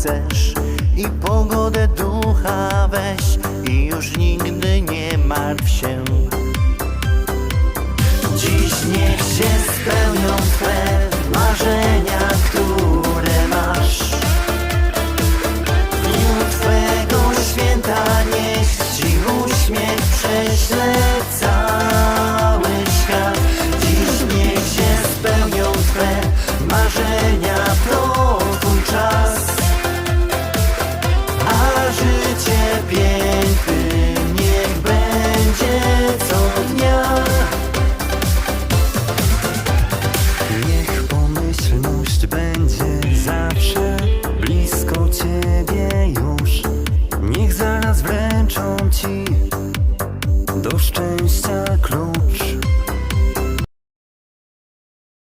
chcesz I pogodę ducha weź I już nigdy nie martw się. Dziś niech się spełnią Twe marzenia, które masz. W dniu Twego święta niech Ci uśmiech prześle cały świat. Dziś niech się spełnią Twe marzenia Szczęścia klucz